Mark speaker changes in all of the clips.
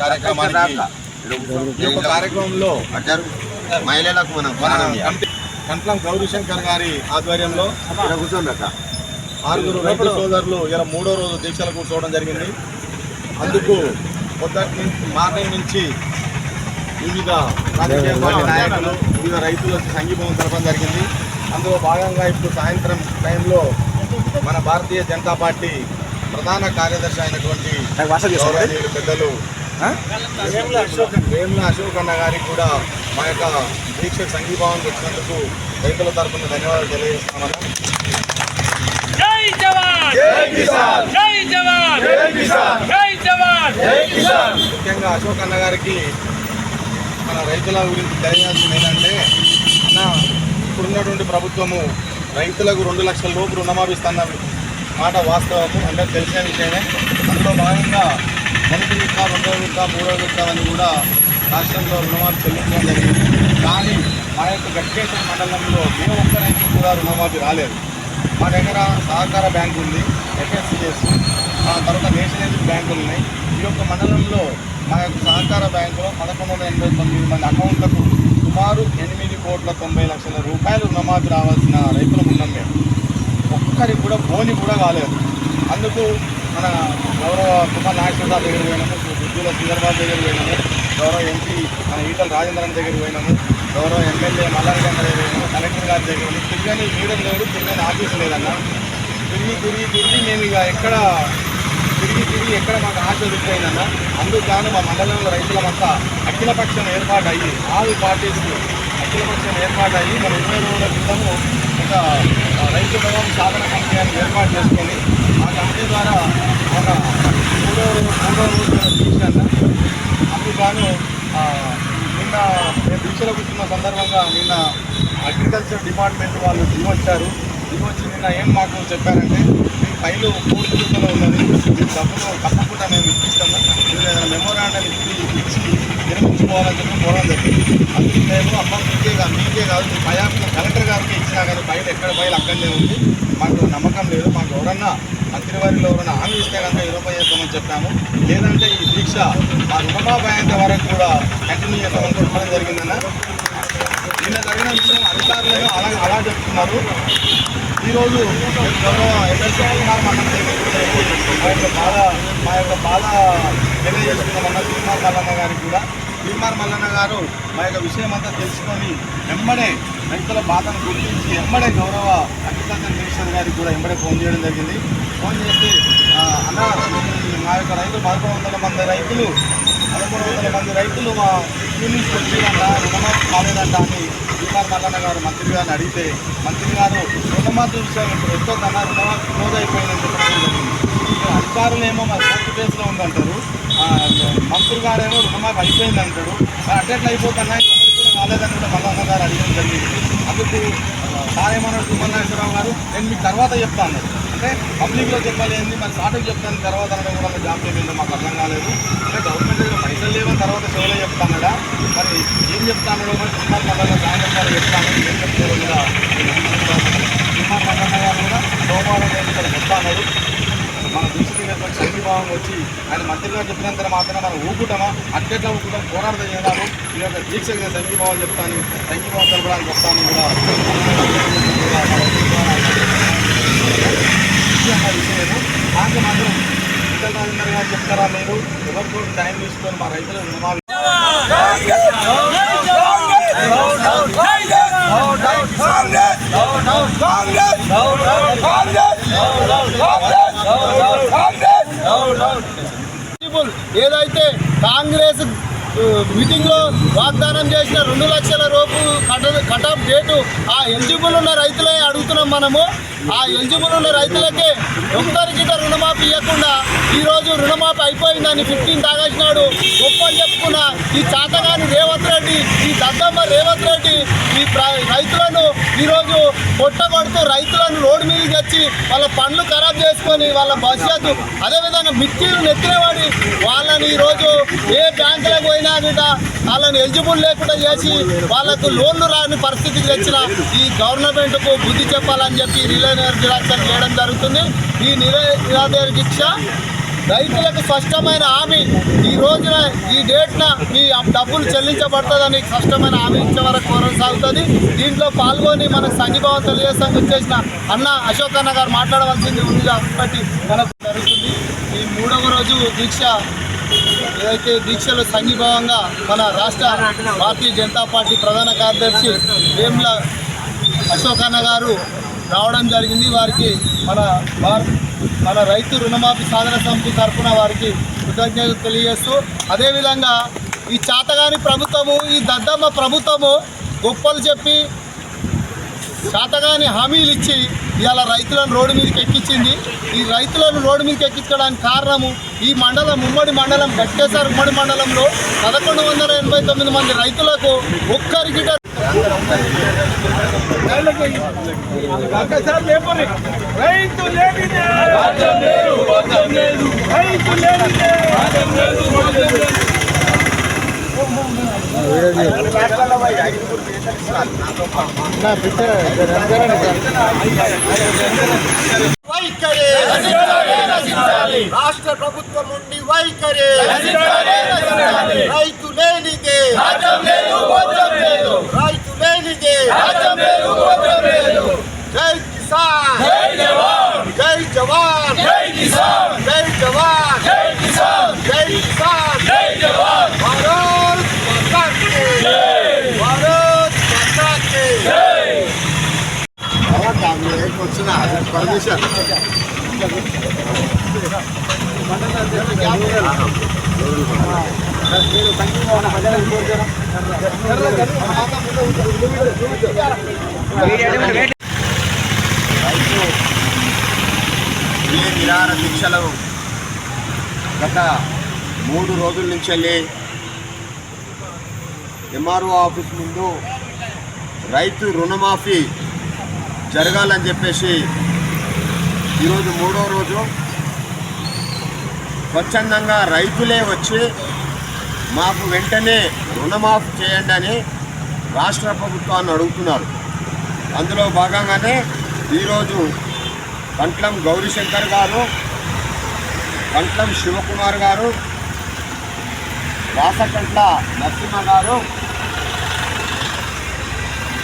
Speaker 1: కార్యక్రమానికి కార్యక్రమంలో
Speaker 2: మహిళలకు మనం
Speaker 1: మన కంటి- కంట్లం గౌరీశంకర్ గారి ఆధ్వర్యంలో ఆరుగురు రైతు సోదరులు ఇలా మూడో రోజు దీక్షలు కూర్చోవడం జరిగింది. అందుకు పొద్దుటి నుంచి మార్నింగ్ నుంచి వివిధ రాజకీయ నాయకులు వివిధ రైతులు సంఘీభావం తెలపడం జరిగింది. అందులో భాగంగా ఇప్పుడు సాయంత్రం టైంలో మన భారతీయ జనతా పార్టీ ప్రధాన కార్యదర్శి అయినటువంటి పెద్దలు వేముల అశోక్ అన్న గారికి కూడా మా యొక్క దీక్ష సంఘీభావం తెచ్చినందుకు రైతుల తరఫున ధన్యవాదాలు తెలియజేస్తామన్నా
Speaker 3: జై జవాన్! జై జవాన్! జై జవాన్!
Speaker 1: ముఖ్యంగా అశోక్ అన్న గారికి మన రైతుల గురించి తెలియాల్సింది ఏంటంటే అన్న ఇప్పుడున్నటువంటి ప్రభుత్వము రైతులకు రెండు లక్షల లోపు రుణమాపిస్తున్న మాట వాస్తవము అందరికి తెలిసిన విషయమే. అందులో భాగంగా మొదటి విడత రెండో విడత మూడో విడత అని కూడా రాష్ట్రంలో రుణమాఫీ చెల్లించడం జరిగింది. కానీ మా యొక్క గట్కేశ్వర మండలంలో ఏ ఒక్క రైతు కూడా రుణమాఫీ రాలేదు. మా దగ్గర సహకార బ్యాంకు ఉంది ఎఫ్ఎస్సిఎస్. ఆ తర్వాత నేషనల్ బ్యాంకులు ఉన్నాయి. ఈ యొక్క మండలంలో మా యొక్క సహకార బ్యాంకులో పదకొండు వందల ఎనభై తొమ్మిది మంది అకౌంట్లకు సుమారు ఎనిమిది కోట్ల తొంభై లక్షల రూపాయలు రుణమాఫీ రావాల్సిన రైతులు ఉన్నాం మేము. ఒక్కరికి కూడా బోని కూడా కాలేదు. అందుకు మన గౌరవ కుమార్ నాగేశ్వరరావు దగ్గర పోయినాము గుద్దూల శ్రీధర్బాబు దగ్గర పోయినాము గౌరవ ఎంపీ మన ఈటల రాజేంద్రన్ దగ్గర పోయినాము గౌరవ ఎమ్మెల్యే మల్లారి గారి దగ్గర పోయినాము కలెక్టర్ గారి దగ్గర పోయినాము. తిరిగని మీడియం లేదు తిరిగని ఆఫీస్ లేదన్నా. తిరిగి తిరిగి తిరిగి మేము ఇక ఎక్కడ తిరిగి తిరిగి ఎక్కడ మాకు ఆశ దిగిపోయిందన్న అందుకు కాను మా మండలంలో రైతులమంతా అఖిలపక్షం ఏర్పాటు అయ్యి ఆరు పార్టీస్ అఖిలపక్షం ఏర్పాటు అయ్యి మన ఇరవై రోజుల క్రితము ఒక రైతు భవన్ సాధన కమిటీ అని ఏర్పాటు చేసుకొని ఆ కమిటీ ద్వారా ఒక మూడో మూడో రోజు తీసుకన్నా అందుకు నిన్న మేము దీక్షలో కూర్చున్న సందర్భంగా నిన్న అగ్రికల్చర్ డిపార్ట్మెంట్ వాళ్ళు దిగొచ్చారు. దిగొచ్చి నిన్న ఏం మాకు చెప్పారంటే మీ ఫైలు పూర్తి రూపంలో ఉన్నది మీ డబ్బులు తప్పకుండా మేము ఇప్పిస్తాము మీరు ఏదైనా మెమోరాండం ఇచ్చి ఇచ్చి నిర్మించుకోవాలని చెప్పి కోరడం జరిగింది అందుకు మేము అమ్మ మీకే కాదు మీకే కాదు భయాన్ని కలెక్టర్ గారికి ఇచ్చినా కానీ బయట ఎక్కడ బయలు అక్కడనే ఉంది. మాకు నమ్మకం లేదు మాకు ఎవరన్నా మంత్రివారిలో ఎవరైనా హామీ ఇస్తే కనుక యూరోపా చేస్తామని చెప్పాము. లేదంటే ఈ దీక్ష మా రుణమాఫీ అయ్యేంత వరకు కూడా కంటిన్యూ చేస్తామని చెప్పడం జరిగిందన్న. నిన్న జరిగిన విషయం అధికారులు అలా అలా చెప్తున్నారు. ఈరోజు గౌరవ ఎమ్మెల్సీ కుమార్ మల్లన్న మా యొక్క బాధ మా యొక్క బాధ తెలియజేసుకున్నామన్న కుమార్ మల్లన్న గారికి కూడా భీమార్ మల్లన్న గారు మా యొక్క విషయం అంతా తెలుసుకొని వెంబడే రైతుల బాధను గుర్తించి వెంబడే గౌరవ అగ్రికల్చర్ మినిస్టర్ గారికి కూడా వెంబడే ఫోన్ చేయడం జరిగింది. ఫోన్ చేసి అన్న మా యొక్క రైతులు పదకొండు వందల మంది రైతులు పదకొండు వందల మంది రైతులు మా యూనిట్కి వచ్చిందంట రుణమాఫీ కాలేదంట అని భీమార్ మల్లన్న గారు మంత్రి గారిని అడిగితే మంత్రి గారు రుణమాఫీ విషయం ఇప్పుడు ఎత్తొద్దన్న రుణమాఫీ క్లోజ్ అయిపోయిందని చెప్పడం జరిగింది. అధికారులు ఏమో మా కోర్టు కేసులో ఉందంటారు. మంత్రి గారేమో రుణమాఫీ అయిపోయింది అంటాడు మరి అట్లా ఎట్లా అయిపోతున్నా ఎవరికి కూడా కాలేదని కూడా మల్లన్న గారు అడిగడం జరిగింది. అందుకు ఆ, సార్ సుమన్నాశ్వరరావు గారు నేను మీకు తర్వాత చెప్తాను అంటే పబ్లిక్లో చెప్పలేంది మరి సాటుకు చెప్తాను తర్వాత అనడం కూడా మరి జాబ్ చేయండి మాకు అర్థం కాలేదు. అంటే గవర్నమెంట్ దగ్గర పైసలు లేవని తర్వాత షోలో చెప్తానడా మరి ఏం చెప్తానో మరి కుమార్ మల్లన్న సాయంత్రం చెప్తాను ఏం చెప్తారో కూడా కుమార్ మల్లన్న గారు కూడా సోమవారం రోజు ఇక్కడ చెప్తాను మన దృష్టికి వేసుకొని సంఘీభావం వచ్చి ఆయన మంత్రిగా చెప్పినంత మాత్రమే మనం ఊపుటమా అట్లెట్లా ఊపుటం పోరాటం చేయాలి ఈ యొక్క దీక్షకు నేను సంఘీభావం చెప్తాను. సంఘీభావం తెలపడానికి వస్తాను కూడా. విషయం అన్న మాత్రం ఇంకా రాజేందర్ గారు చెప్తారా మీరు? ఎవరితో టైం తీసుకొని మా రైతులు రుణమాఫీ
Speaker 4: పాసిబుల్ ఏదైతే కాంగ్రెస్ మీటింగ్లో వాగ్దానం చేసిన రెండు లక్షల రూపు కట కట్ ఆఫ్ డేటు ఆ ఎలిజిబుల్ ఉన్న రైతులే అడుగుతున్నాం మనము. ఆ ఎలిజిబుల్ ఉన్న రైతులకే ఒక్కరికి రుణమాఫీ ఇవ్వకుండా ఈరోజు రుణమాఫీ అయిపోయిందని ఫిఫ్టీన్త్ ఆగస్టు నాడు గొప్పని చెప్పుకున్న ఈ చాతగాని రేవంత్ రెడ్డి ఈ దద్దమ్మ రేవంత్ రెడ్డి ఈ రైతులను ఈరోజు కొట్టగొడుతూ రైతులను రోడ్డు మీదకి తెచ్చి వాళ్ళ పండ్లు ఖరాబ్ చేసుకొని వాళ్ళ భవిష్యత్తు అదేవిధంగా మిర్చీలు నెత్తినవాడి వాళ్ళని ఈరోజు ఏ బ్యాంకులకు పోయినా కూడా వాళ్ళని ఎలిజిబుల్ లేకుండా చేసి వాళ్ళకు లోన్లు రాని పరిస్థితికి తెచ్చిన ఈ గవర్నమెంట్కు బుద్ధి చెప్పాలని చెప్పి రిలే నిరాక్షణ చేయడం జరుగుతుంది. ఈ నిరే నిరాదీక్ష రైతులకు స్పష్టమైన హామీ. ఈ రోజున ఈ డేట్న మీ డబ్బులు చెల్లించబడుతుందని స్పష్టమైన హామీ ఇచ్చే వరకు కొనసాగుతుంది. దీంట్లో పాల్గొని మనకు సంఘీభావం తెలియజేస్తానికి వచ్చేసిన అన్న అశోక్ అన్న గారు మాట్లాడవలసింది ఉంది కాబట్టి మనకు జరుగుతుంది. ఈ మూడవ రోజు దీక్ష ఏదైతే దీక్షలో సంఘీభావంగా మన రాష్ట్ర భారతీయ జనతా పార్టీ ప్రధాన కార్యదర్శి వేముల అశోక్ అన్న గారు రావడం జరిగింది. వారికి మన భారత్ మన రైతు రుణమాఫీ సాధన సమితి తరఫున వారికి కృతజ్ఞతలు తెలియజేస్తూ అదేవిధంగా ఈ చాతగాని ప్రభుత్వము ఈ దద్దమ్మ ప్రభుత్వము గొప్పలు చెప్పి శాతగాని హామీలు ఇచ్చి ఇవాళ రైతులను రోడ్డు మీదకి ఎక్కించింది. ఈ రైతులను రోడ్డు మీదకి ఎక్కించడానికి కారణము ఈ మండలం ఉమ్మడి మండలం గట్టేసారి ఉమ్మడి మండలంలో పదకొండు వందల ఎనభై తొమ్మిది మంది రైతులకు ఒక్కరికి
Speaker 3: రైతు లేనిదే రైతు లేనిదే
Speaker 4: వైఖరి రాష్ట్ర ప్రభుత్వం నుండి వైఖరి రైతు లేనిదే రైతు లేనిదే జై కిసాన్ జై జవాన్ జై కిసాన్ జై జవాన్ జై కిసాన్ జై కిసాన్ జై జవాన్ భారత్ మాతా కీ భారత్ మాతా కీ వచ్చిన పర్మిషన్
Speaker 2: ఈ నిరాహార దీక్షలు గత మూడు రోజుల నుంచి వెళ్ళి ఎంఆర్ఓ ఆఫీస్ ముందు రైతు రుణమాఫీ జరగాలని చెప్పేసి ఈరోజు మూడో రోజు. స్వచ్ఛందంగా రైతులే వచ్చి మాకు వెంటనే రుణమాఫీ చేయండి అని రాష్ట్ర ప్రభుత్వాన్ని అడుగుతున్నారు. అందులో భాగంగానే ఈరోజు కంట్లం గౌరీశంకర్ గారు కంట్లం శివకుమార్ గారు రాసకంట్ల నరసింహ గారు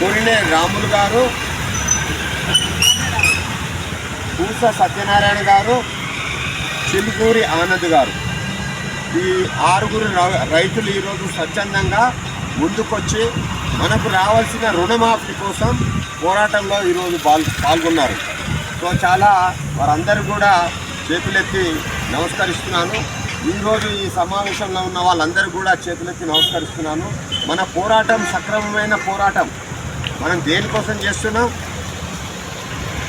Speaker 2: కొరినే రాములు గారు పూస సత్యనారాయణ గారు చిలుకూరి ఆనంద్ గారు. ఈ ఆరుగురు రైతులు ఈరోజు స్వచ్ఛందంగా ముందుకొచ్చి మనకు రావాల్సిన రుణమాఫీ కోసం పోరాటంలో ఈరోజు పాల్ పాల్గొన్నారు. సో చాలా వారందరూ కూడా చేతులెత్తి నమస్కరిస్తున్నాను. ఈరోజు ఈ సమావేశంలో ఉన్న వాళ్ళందరూ కూడా చేతులెత్తి నమస్కరిస్తున్నాను. మన పోరాటం సక్రమమైన పోరాటం. మనం దేనికోసం చేస్తున్నాం?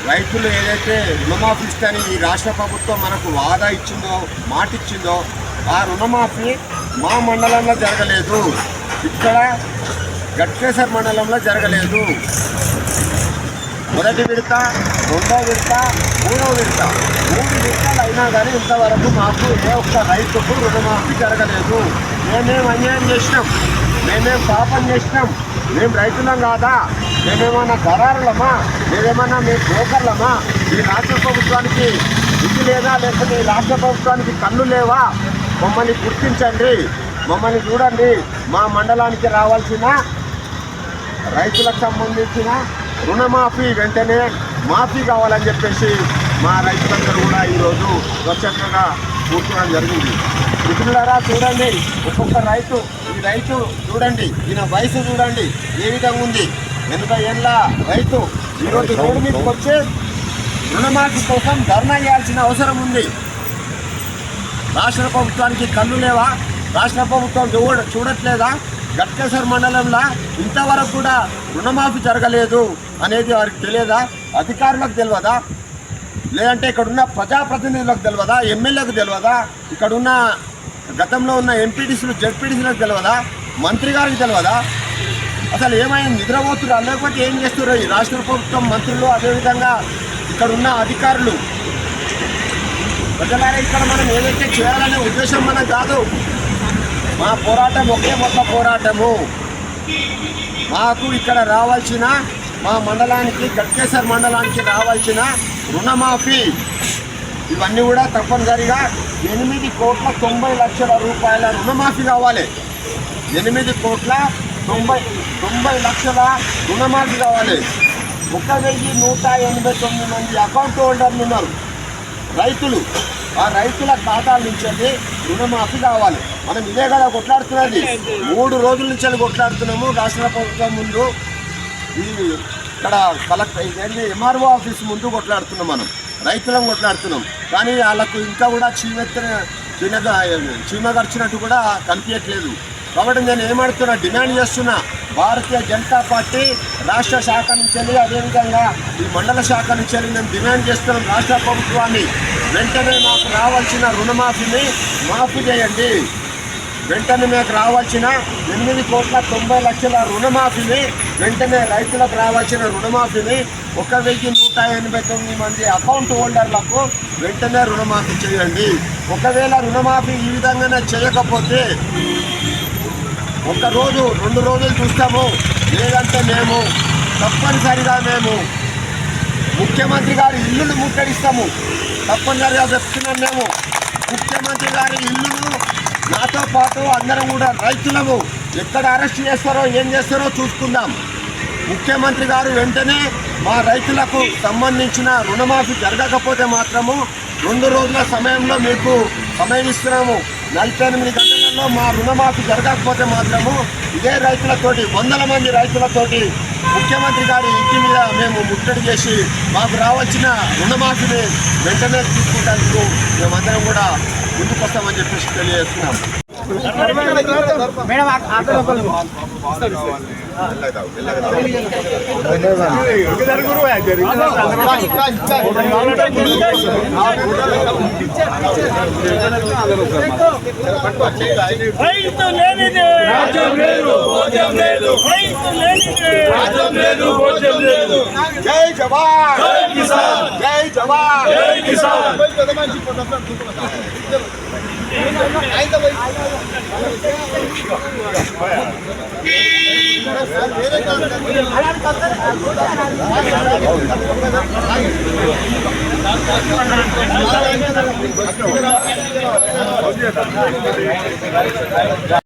Speaker 2: రైతులు ఏదైతే రుణమాఫీ ఇస్తాని ఈ రాష్ట్ర ప్రభుత్వం మనకు వాదా ఇచ్చిందో మాట ఇచ్చిందో ఆ రుణమాఫీ మా మండలంలో జరగలేదు. ఇక్కడ గట్కేసర్ మండలంలో జరగలేదు. మొదటి విడత రెండో విడత మూడో విడత. మూడు విడతలు అయినా కానీ ఇంతవరకు మాకు ఏ ఒక్క రైతుకు రుణమాఫీ జరగలేదు. మేమేం అన్యాయం చేసినాం? మేమేం పాపం చేసినాం? మేము రైతులం కాదా? మేమేమన్నా దళారులమా? మేమేమన్నా మేము బ్రోకర్లమా ఈ రాష్ట్ర ప్రభుత్వానికి ఇది లేదా? లేకపోతే ఈ రాష్ట్ర ప్రభుత్వానికి కళ్ళు లేవా? మమ్మల్ని గుర్తించండి. మమ్మల్ని చూడండి. మా మండలానికి రావాల్సిన రైతులకు సంబంధించిన రుణమాఫీ వెంటనే మాఫీ కావాలని చెప్పేసి మా రైతులందరూ కూడా ఈరోజు స్వచ్ఛందంగా కూర్చోవడం జరిగింది. మిత్రులారా చూడండి. ఒక్కొక్క రైతు రైతు చూడండి ఈయన వయసు చూడండి ఏ విధంగా ఉంది? ఎనభై ఏళ్ళ రైతు ఈరోజు రోడ్డు మీదకి వచ్చే రుణమాఫీ కోసం ధర్నా చేయాల్సిన అవసరం ఉంది. రాష్ట్ర ప్రభుత్వానికి కళ్ళు లేవా? రాష్ట్ర ప్రభుత్వం చూడ చూడట్లేదా? గట్కేశ్వర మండలంలో ఇంతవరకు కూడా రుణమాఫీ జరగలేదు అనేది వారికి తెలియదా? అధికారులకు తెలియదా? లేదంటే ఇక్కడున్న ప్రజాప్రతినిధులకు తెలియదా? ఎమ్మెల్యేలకు తెలియదా? ఇక్కడున్న గతంలో ఉన్న ఎంపీటీసీలు జెడ్పీటీసీలకు తెలియదా మంత్రి గారికి తెలియదా అసలు ఏమైనా నిద్రపోతురా లేకపోతే ఏం చేస్తున్నారు? ఈ రాష్ట్ర ప్రభుత్వం మంత్రులు అదేవిధంగా ఇక్కడ ఉన్న అధికారులు. ప్రజలారా ఇక్కడ మనం ఏదైతే చేయాలనే ఉద్దేశం మనకు కాదు. మా పోరాటం ఒకే మొత్తం పోరాటము. మాకు ఇక్కడ రావాల్సిన మా మండలానికి గట్కేశ్వర్ మండలానికి రావాల్సిన రుణమాఫీ. ఇవన్నీ కూడా తప్పనిసరిగా ఎనిమిది కోట్ల తొంభై లక్షల రూపాయల రుణమాఫీ కావాలి. ఎనిమిది కోట్ల తొంభై తొంభై లక్షల రుణమాఫీ కావాలి. ఒక వెయ్యి నూట ఎనభై తొమ్మిది మంది అకౌంట్ హోల్డర్లు ఉన్నారు. రైతులు ఆ రైతుల ఖాతాల నుంచి అది రుణమాఫీ కావాలి. మనం ఇదే కదా కొట్లాడుతున్నది. మూడు రోజుల నుంచి కొట్లాడుతున్నాము. రాష్ట్ర ప్రభుత్వం ముందు ఈ ఇక్కడ కలెక్టర్ ఇదేంటి ఎంఆర్ఓ ఆఫీస్ ముందు కొట్లాడుతున్నాం మనం. రైతులను కొట్లాడుతున్నాం. కానీ వాళ్ళకు ఇంకా కూడా చీమెత్తిన చిన్న చీమ గడిచినట్టు కూడా కనిపించట్లేదు. కాబట్టి నేను ఏమడుతున్నా డిమాండ్ చేస్తున్నా భారతీయ జనతా పార్టీ రాష్ట్ర శాఖ నుంచి వెళ్ళి అదేవిధంగా ఈ మండల శాఖ నుంచి వెళ్ళి మేము డిమాండ్ చేస్తున్నాం రాష్ట్ర ప్రభుత్వాన్ని. వెంటనే మాకు రావాల్సిన రుణమాఫీని మాఫీ చేయండి. వెంటనే మీకు రావాల్సిన ఎనిమిది కోట్ల తొంభై లక్షల రుణమాఫీని వెంటనే రైతులకు రావాల్సిన రుణమాఫీని ఒక వెయ్యి నూట ఎనభై తొమ్మిది మంది అకౌంట్ హోల్డర్లకు వెంటనే రుణమాఫీ చేయండి. ఒకవేళ రుణమాఫీ ఈ విధంగానే చేయకపోతే ఒకరోజు రెండు రోజులు చూస్తాము. లేదంటే మేము తప్పనిసరిగా మేము ముఖ్యమంత్రి గారి ఇల్లును ముట్టడిస్తాము. తప్పనిసరిగా చెప్తున్నాం మేము. ముఖ్యమంత్రి గారి ఇల్లును నాతో పాటు అందరం కూడా రైతులము ఎక్కడ అరెస్ట్ చేస్తారో ఏం చేస్తారో చూసుకుందాం. ముఖ్యమంత్రి గారు వెంటనే మా రైతులకు సంబంధించిన రుణమాఫీ జరగకపోతే మాత్రము రెండు రోజుల సమయంలో మీకు సమయం ఇస్తున్నాము. నలభై ఎనిమిది గంటలలో మా రుణమాఫీ జరగకపోతే మాత్రము ఇదే రైతులతోటి వందల మంది రైతులతోటి ముఖ్యమంత్రి గారి ఇంటి మీద మేము ముట్టడి చేసి మాకు రావాల్సిన రుణమాఫీని వెంటనే తీసుకుంటానికి మేమందరం కూడా ముందుకు వస్తామని చెప్పేసి తెలియజేస్తున్నాం మేడం
Speaker 3: రైతు లేనిదే రాజ్యం లేదు భోజనం లేదు రైతు లేనిదే రాజ్యం లేదు భోజనం లేదు
Speaker 2: జై జవాన్
Speaker 3: జై కిసాన్
Speaker 2: జై జవాన్
Speaker 3: జై కిసాన్ ఆ